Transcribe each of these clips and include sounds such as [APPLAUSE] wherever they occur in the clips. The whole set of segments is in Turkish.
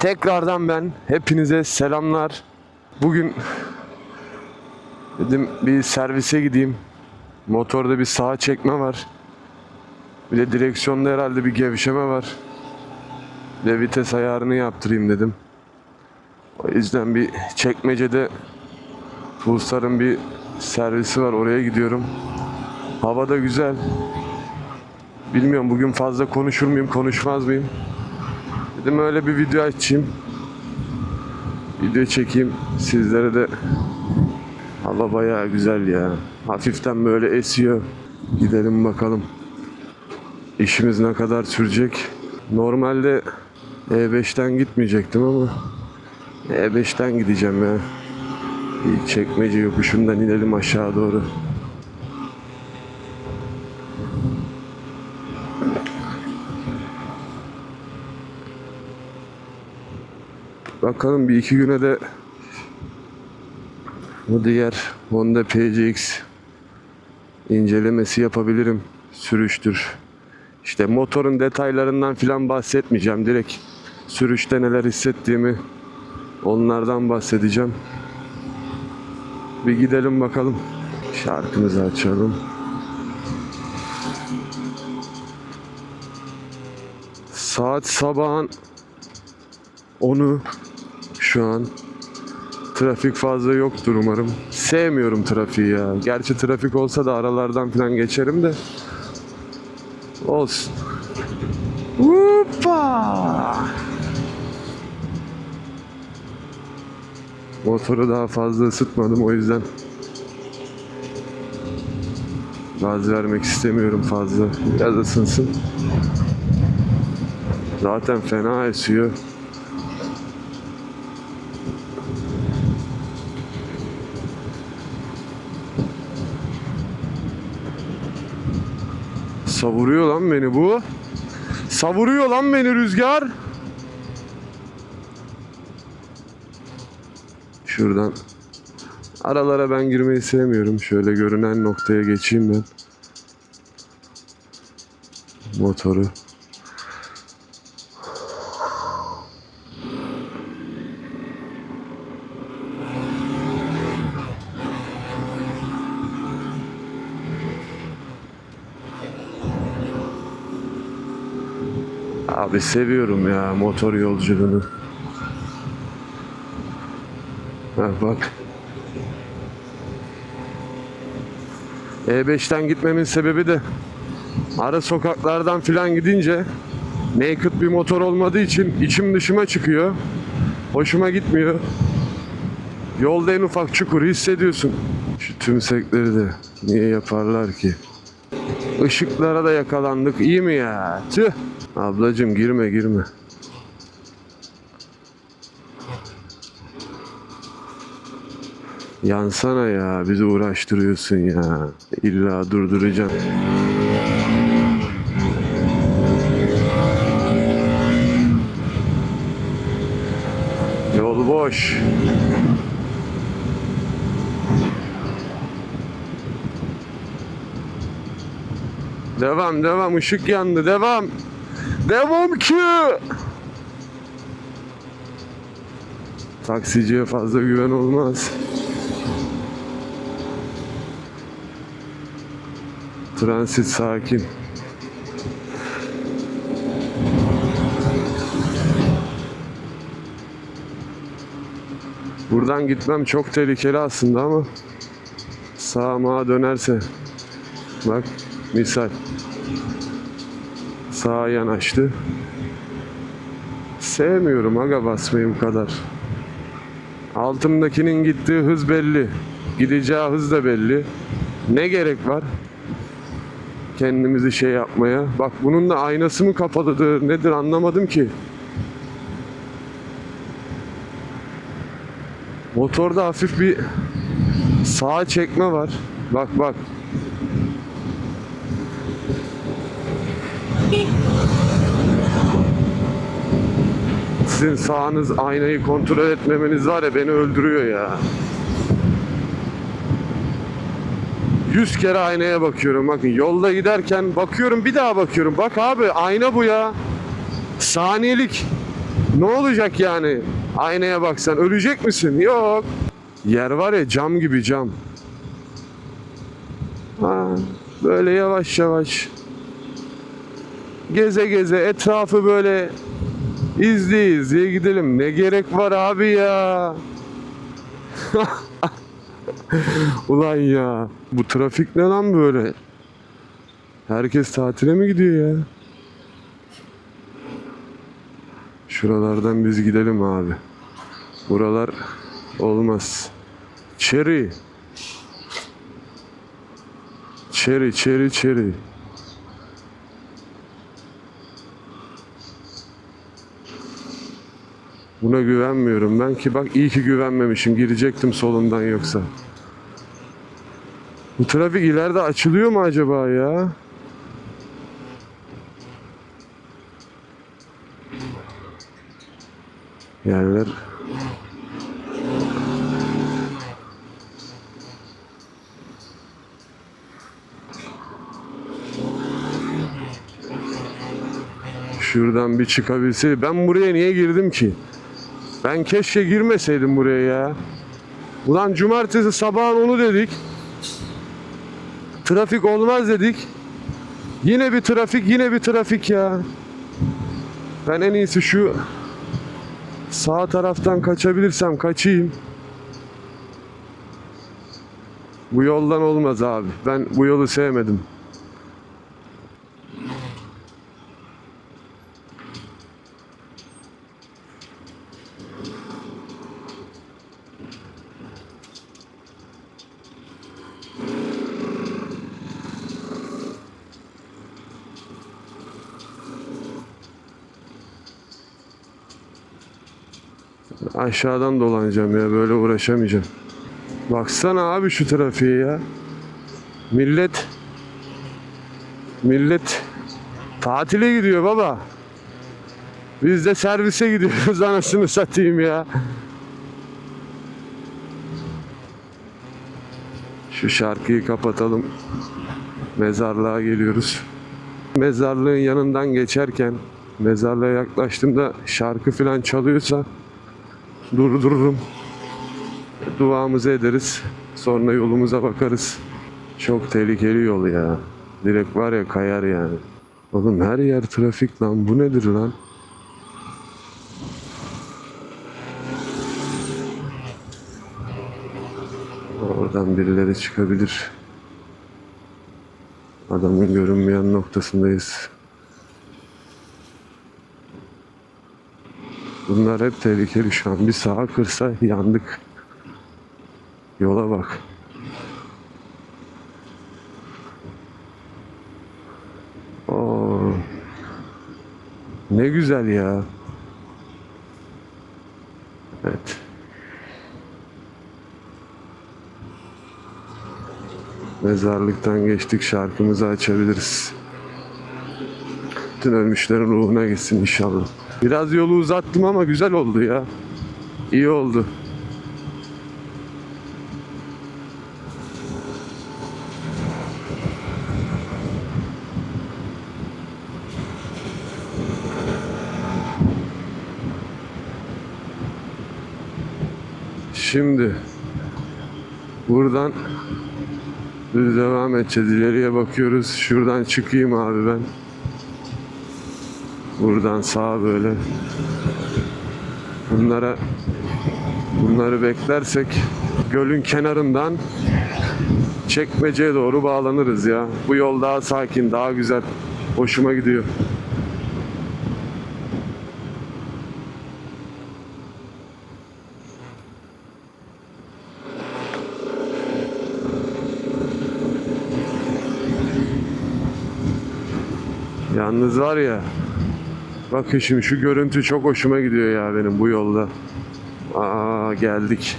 Tekrardan ben hepinize selamlar. Bugün dedim bir servise gideyim. Motorda bir sağa çekme var. Bir de direksiyonda herhalde bir gevşeme var. Bir de vites ayarını yaptırayım dedim. O yüzden bir çekmecede Pulsar'ın bir servisi var oraya gidiyorum. Hava da güzel. Bilmiyorum bugün fazla konuşur muyum konuşmaz mıyım? Dedim öyle bir video açayım. Video çekeyim sizlere de. Hava bayağı güzel ya. Hafiften böyle esiyor. Gidelim bakalım. İşimiz ne kadar sürecek? Normalde E5'ten gitmeyecektim ama E5'ten gideceğim ya. Bir çekmece yokuşundan inelim aşağı doğru. Bakalım bir iki güne de bu diğer Honda PCX incelemesi yapabilirim. Sürüştür. İşte motorun detaylarından filan bahsetmeyeceğim. Direkt sürüşte neler hissettiğimi onlardan bahsedeceğim. Bir gidelim bakalım. Şarkımızı açalım. Saat sabahın 10'u şu an. Trafik fazla yoktur umarım. Sevmiyorum trafiği ya. Gerçi trafik olsa da aralardan falan geçerim de. Olsun. Hoppa! Motoru daha fazla ısıtmadım o yüzden gaz vermek istemiyorum fazla. Biraz ısınsın. Zaten fena esiyor. Savuruyor lan beni bu. Savuruyor lan beni rüzgar. Şuradan aralara ben girmeyi sevmiyorum. Şöyle görünen noktaya geçeyim ben. Motoru. Abi seviyorum ya motor yolculuğunu. Ha bak. E5'ten gitmemin sebebi de ara sokaklardan filan gidince naked bir motor olmadığı için içim dışıma çıkıyor. Hoşuma gitmiyor. Yolda en ufak çukuru hissediyorsun. Şu tümsekleri de niye yaparlar ki? Işıklara da yakalandık. İyi mi ya? Tüh. Ablacım girme girme. Yansana ya bizi uğraştırıyorsun ya. İlla durduracağım. Yol boş. Devam devam ışık yandı devam. Devam ki. Taksiciye fazla güven olmaz. Transit sakin. Buradan gitmem çok tehlikeli aslında ama sağa mağa dönerse bak misal sağa yanaştı. Sevmiyorum aga basmayı bu kadar. Altımdakinin gittiği hız belli. Gideceği hız da belli. Ne gerek var? Kendimizi şey yapmaya. Bak bunun da aynası mı kapalıdır nedir anlamadım ki. Motorda hafif bir sağa çekme var. Bak bak. Sizin sağınız aynayı kontrol etmemeniz var ya beni öldürüyor ya. Yüz kere aynaya bakıyorum. Bakın yolda giderken bakıyorum bir daha bakıyorum. Bak abi ayna bu ya. Saniyelik. Ne olacak yani? Aynaya baksan ölecek misin? Yok. Yer var ya cam gibi cam. Ha, böyle yavaş yavaş geze geze etrafı böyle izleye izleye gidelim. Ne gerek var abi ya? [LAUGHS] Ulan ya bu trafik ne lan böyle? Herkes tatile mi gidiyor ya? Şuralardan biz gidelim abi. Buralar olmaz. Cherry. Cherry, cherry, cherry. Buna güvenmiyorum ben ki bak iyi ki güvenmemişim. Girecektim solundan yoksa. Bu trafik ileride açılıyor mu acaba ya? Yerler Şuradan bir çıkabilse. Ben buraya niye girdim ki? Ben keşke girmeseydim buraya ya. Ulan cumartesi sabahın onu dedik. Trafik olmaz dedik. Yine bir trafik, yine bir trafik ya. Ben en iyisi şu sağ taraftan kaçabilirsem kaçayım. Bu yoldan olmaz abi. Ben bu yolu sevmedim. Aşağıdan dolanacağım ya böyle uğraşamayacağım. Baksana abi şu trafiğe ya. Millet millet tatile gidiyor baba. Biz de servise gidiyoruz [LAUGHS] anasını satayım ya. Şu şarkıyı kapatalım. Mezarlığa geliyoruz. Mezarlığın yanından geçerken mezarlığa yaklaştığımda şarkı falan çalıyorsa durdururum. Duamızı ederiz. Sonra yolumuza bakarız. Çok tehlikeli yol ya. Direkt var ya kayar yani. Oğlum her yer trafik lan. Bu nedir lan? Oradan birileri çıkabilir. Adamın görünmeyen noktasındayız. Bunlar hep tehlikeli şu an. Bir sağa kırsa yandık. Yola bak. Oo. Ne güzel ya. Evet. Mezarlıktan geçtik şarkımızı açabiliriz. Bütün ölmüşlerin ruhuna gitsin inşallah. Biraz yolu uzattım ama güzel oldu ya. İyi oldu. Şimdi buradan düz devam edeceğiz. İleriye bakıyoruz. Şuradan çıkayım abi ben. Buradan sağa böyle. Bunlara bunları beklersek gölün kenarından çekmeceye doğru bağlanırız ya. Bu yol daha sakin, daha güzel. Hoşuma gidiyor. Yalnız var ya Bakın şimdi şu görüntü çok hoşuma gidiyor ya benim bu yolda. Aa geldik.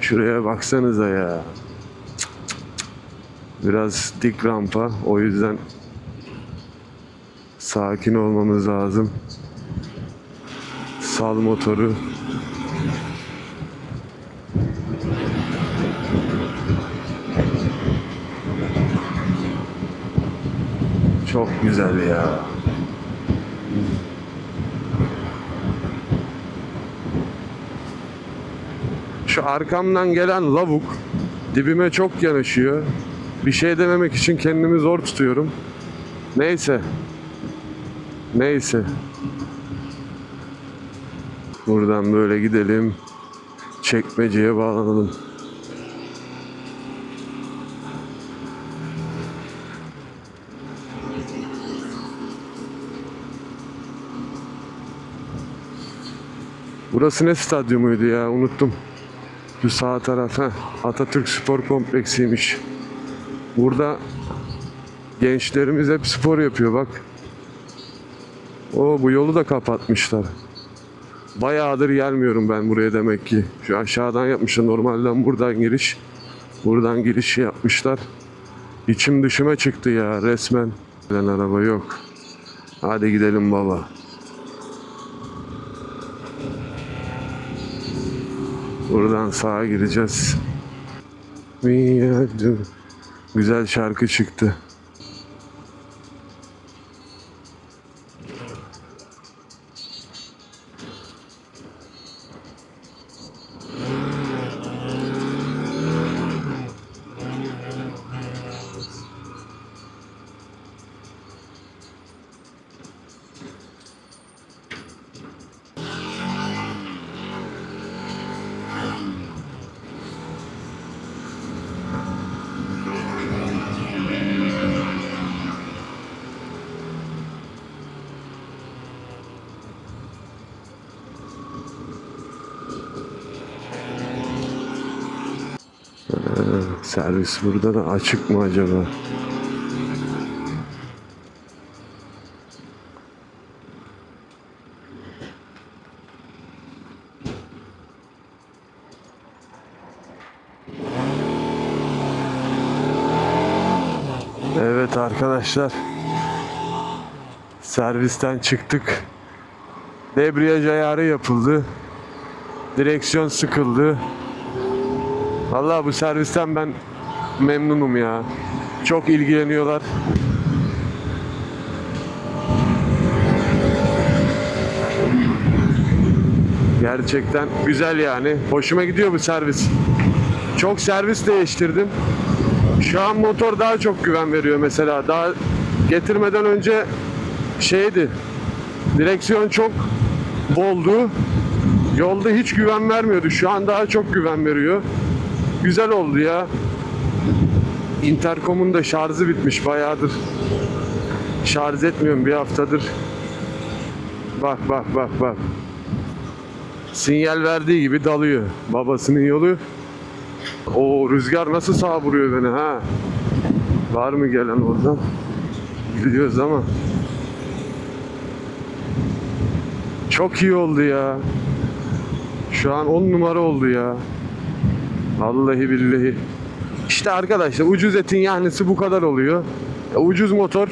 Şuraya baksanıza ya. Biraz dik rampa o yüzden sakin olmamız lazım. Sal motoru. Çok güzel ya. Şu arkamdan gelen lavuk dibime çok yanaşıyor. Bir şey dememek için kendimi zor tutuyorum. Neyse. Neyse. Buradan böyle gidelim. Çekmeceye bağlanalım. Burası ne stadyumuydu ya unuttum. Şu sağ taraf heh, Atatürk Spor Kompleksiymiş. Burada gençlerimiz hep spor yapıyor bak. O bu yolu da kapatmışlar. Bayağıdır gelmiyorum ben buraya demek ki. Şu aşağıdan yapmışlar normalden buradan giriş. Buradan giriş yapmışlar. İçim dışıma çıktı ya resmen. Gelen araba yok. Hadi gidelim baba. Buradan sağa gireceğiz. Güzel şarkı çıktı. Servis burada da açık mı acaba? Evet arkadaşlar. Servisten çıktık. Debriyaj ayarı yapıldı. Direksiyon sıkıldı. Vallahi bu servisten ben memnunum ya. Çok ilgileniyorlar. Gerçekten güzel yani. Hoşuma gidiyor bu servis. Çok servis değiştirdim. Şu an motor daha çok güven veriyor mesela. Daha getirmeden önce şeydi. Direksiyon çok boldu. Yolda hiç güven vermiyordu. Şu an daha çok güven veriyor. Güzel oldu ya. Intercom'un da şarjı bitmiş bayağıdır. Şarj etmiyorum bir haftadır. Bak bak bak bak. Sinyal verdiği gibi dalıyor. Babasının yolu. O rüzgar nasıl sağ vuruyor beni ha. Var mı gelen oradan? Gidiyoruz ama. Çok iyi oldu ya. Şu an 10 numara oldu ya. Vallahi billahi. İşte arkadaşlar ucuz etin yahnisi bu kadar oluyor. E, ucuz motor.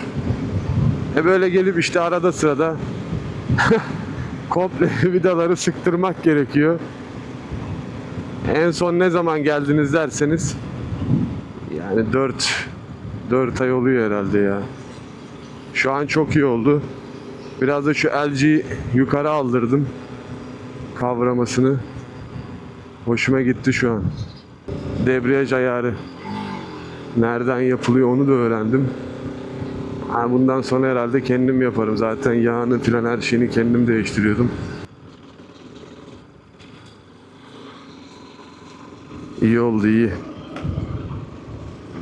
E böyle gelip işte arada sırada [LAUGHS] komple [LAUGHS] vidaları sıktırmak gerekiyor. En son ne zaman geldiniz derseniz yani 4 4 ay oluyor herhalde ya. Şu an çok iyi oldu. Biraz da şu LG yukarı aldırdım kavramasını. Hoşuma gitti şu an. Debriyaj ayarı. Nereden yapılıyor onu da öğrendim. Ha, bundan sonra herhalde kendim yaparım. Zaten yağını filan her şeyini kendim değiştiriyordum. İyi oldu iyi.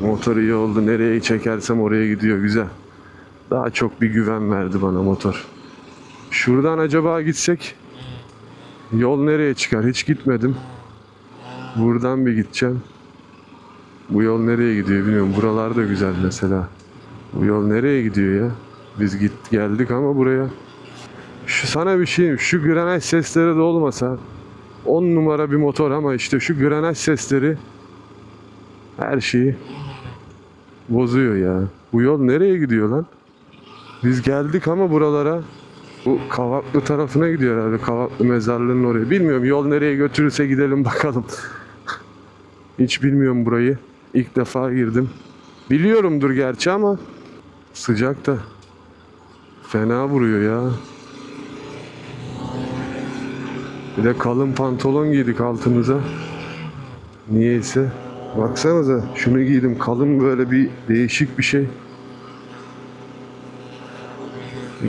Motor iyi oldu. Nereye çekersem oraya gidiyor. Güzel. Daha çok bir güven verdi bana motor. Şuradan acaba gitsek yol nereye çıkar? Hiç gitmedim. Buradan bir gideceğim. Bu yol nereye gidiyor bilmiyorum. Buralar da güzel mesela. Bu yol nereye gidiyor ya? Biz git geldik ama buraya. Şu sana bir şeyim. Şu granaj sesleri de olmasa 10 numara bir motor ama işte şu granaj sesleri her şeyi bozuyor ya. Bu yol nereye gidiyor lan? Biz geldik ama buralara bu Kavaklı tarafına gidiyor herhalde. Kavaklı mezarlığının oraya. Bilmiyorum yol nereye götürürse gidelim bakalım. [LAUGHS] Hiç bilmiyorum burayı. İlk defa girdim. Biliyorumdur gerçi ama sıcak da fena vuruyor ya. Bir de kalın pantolon giydik altımıza. Niyeyse. Baksanıza şunu giydim kalın böyle bir değişik bir şey.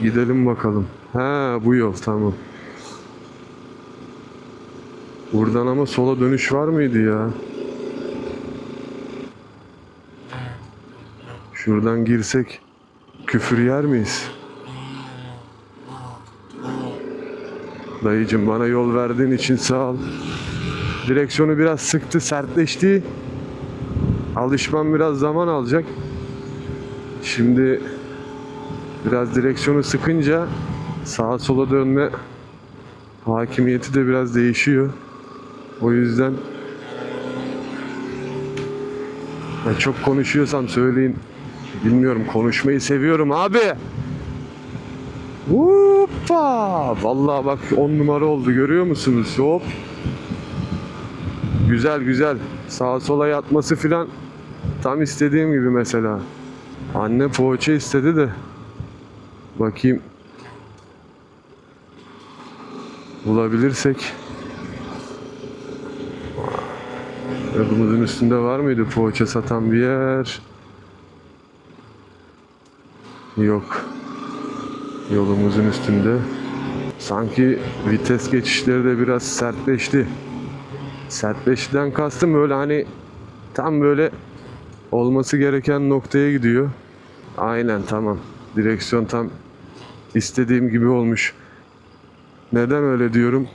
Gidelim bakalım. Ha bu yol tamam. Buradan ama sola dönüş var mıydı ya? Şuradan girsek küfür yer miyiz? Dayıcım bana yol verdiğin için sağ ol. Direksiyonu biraz sıktı, sertleşti. Alışmam biraz zaman alacak. Şimdi biraz direksiyonu sıkınca sağa sola dönme hakimiyeti de biraz değişiyor. O yüzden ben çok konuşuyorsam söyleyin. Bilmiyorum konuşmayı seviyorum abi. Hoppa! Vallahi bak on numara oldu görüyor musunuz? Hop. Güzel güzel. Sağa sola yatması filan tam istediğim gibi mesela. Anne poğaça istedi de. Bakayım. Bulabilirsek. Yolumuzun üstünde var mıydı poğaça satan bir yer? Yok. Yolumuzun üstünde. Sanki vites geçişleri de biraz sertleşti. Sertleştiden kastım böyle hani tam böyle olması gereken noktaya gidiyor. Aynen tamam. Direksiyon tam istediğim gibi olmuş. Neden öyle diyorum?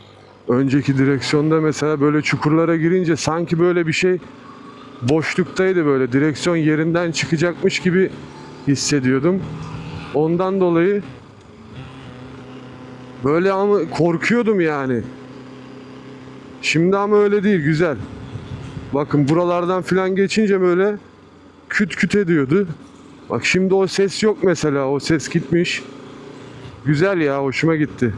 Önceki direksiyonda mesela böyle çukurlara girince sanki böyle bir şey boşluktaydı böyle. Direksiyon yerinden çıkacakmış gibi hissediyordum. Ondan dolayı böyle ama korkuyordum yani. Şimdi ama öyle değil güzel. Bakın buralardan filan geçince böyle küt küt ediyordu. Bak şimdi o ses yok mesela. O ses gitmiş. Güzel ya hoşuma gitti.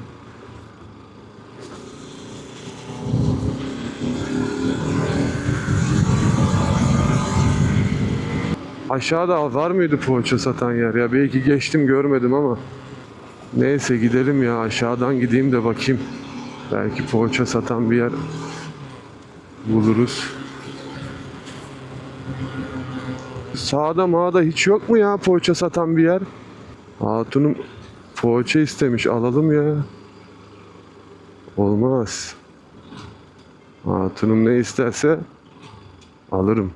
Aşağıda var mıydı poğaça satan yer ya? Belki geçtim görmedim ama. Neyse gidelim ya aşağıdan gideyim de bakayım. Belki poğaça satan bir yer buluruz. Sağda mağda hiç yok mu ya poğaça satan bir yer? Hatunum poğaça istemiş alalım ya. Olmaz. Hatunum ne isterse alırım.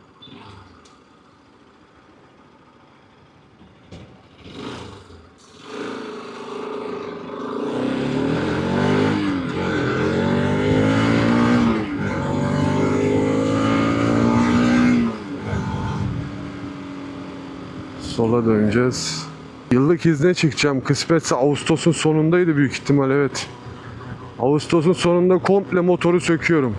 Sola döneceğiz. Yıllık izne çıkacağım. Kısmetse Ağustos'un sonundaydı büyük ihtimal evet. Ağustos'un sonunda komple motoru söküyorum.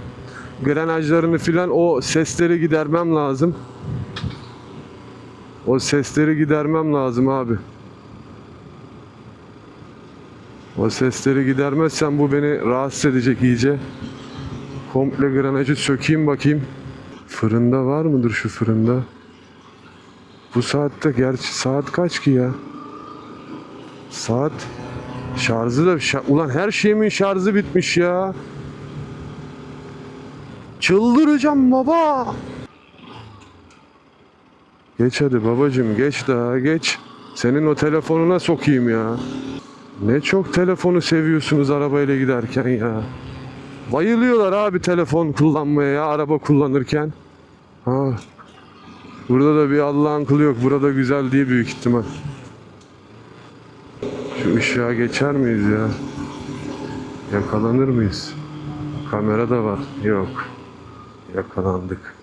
Grenajlarını filan o sesleri gidermem lazım. O sesleri gidermem lazım abi. O sesleri gidermezsem bu beni rahatsız edecek iyice. Komple granajı sökeyim bakayım. Fırında var mıdır şu fırında? Bu saatte gerçi saat kaç ki ya? Saat şarjı da şa- ulan her şeyimin şarjı bitmiş ya. Çıldıracağım baba. Geç hadi babacım geç daha geç. Senin o telefonuna sokayım ya. Ne çok telefonu seviyorsunuz arabayla giderken ya. Bayılıyorlar abi telefon kullanmaya ya araba kullanırken. Ha Burada da bir Allah'ın kulu yok. Burada güzel diye büyük ihtimal. Şu ışığa geçer miyiz ya? Yakalanır mıyız? Kamera da var. Yok. Yakalandık.